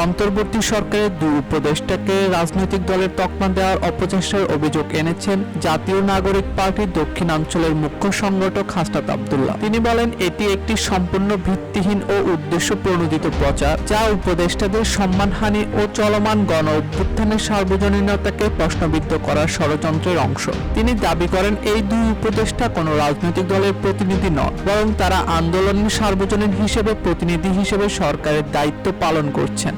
অন্তর্বর্তী সরকারের দুই উপদেষ্টাকে রাজনৈতিক দলের তকমা দেওয়ার অপচেষ্টার অভিযোগ এনেছেন জাতীয় নাগরিক পার্টির দক্ষিণাঞ্চলের মুখ্য সংগঠক হাসনাত আবদুল্লাহ। তিনি বলেন, এটি একটি সম্পূর্ণ ভিত্তিহীন ও উদ্দেশ্য প্রণোদিত প্রচার, যা উপদেষ্টাদের সম্মানহানি ও চলমান গণ অভ্যুত্থানের সার্বজনীনতাকে প্রশ্নবিদ্ধ করার ষড়যন্ত্রের অংশ। তিনি দাবি করেন, এই দুই উপদেষ্টা কোনো রাজনৈতিক দলের প্রতিনিধি নন, বরং তারা আন্দোলনের সার্বজনীন হিসেবে প্রতিনিধি হিসেবে সরকারের দায়িত্ব পালন করছেন।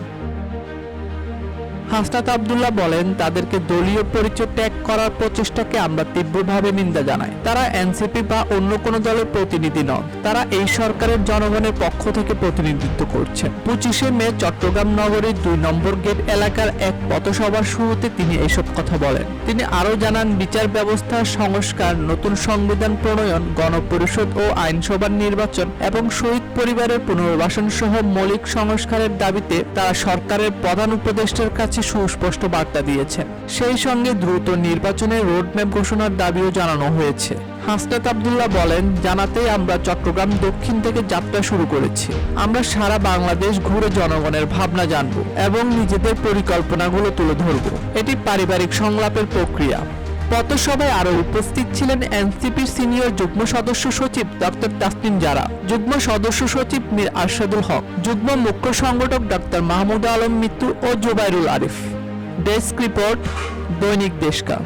হাসনাত আবদুল্লাহ বলেন, তাদেরকে দলীয় পরিচয় ত্যাগ করার প্রচেষ্টাকে আমরা তীব্রভাবে নিন্দা জানাই। তারা এনসিপি বা অন্য কোনো দলের প্রতিনিধি নন। তারা এই সরকারের জনগণের পক্ষ থেকে প্রতিনিধিত্ব করছেন। পঁচিশে মে চট্টগ্রাম নগরীর দুই নম্বর গেট এলাকার এক পথসভার শুরুতে তিনি এসব কথা বলেন। তিনি আরও জানান, বিচার ব্যবস্থার সংস্কার, নতুন সংবিধান প্রণয়ন, গণপরিষদ ও আইনসভার নির্বাচন এবং শহীদ পরিবারের পুনর্বাসন সহ মৌলিক সংস্কারের দাবিতে তারা সরকারের প্রধান উপদেষ্টার কাছে সুস্পষ্ট বার্তা দিয়েছেন সেই সঙ্গে দ্রুত নির্বাচনের রোডম্যাপ ঘোষণার দাবিও জানানো হয়েছে। হাসনাত আবদুল্লাহ বলেন জানাতে আমরা চট্টগ্রাম দক্ষিণ থেকে যাত্রা শুরু করেছি। আমরা সারা বাংলাদেশ ঘুরে জনগণের ভাবনা জানব এবং নিজেদের পরিকল্পনাগুলো তুলে ধরব। এটি পারিবারিক সংলাপের প্রক্রিয়া। পথসভায় আরও উপস্থিত ছিলেন এনসিপির সিনিয়র যুগ্ম সদস্য সচিব ডক্টর তাসনিম জারা, যুগ্ম সদস্য সচিব মীর আরশাদুল হক, যুগ্ম মুখ্য সংগঠক ডক্টর মাহমুদ আলম মিত্তু ও জুবাইরুল আরিফ। ডেস্ক রিপোর্ট দৈনিক দেশকা।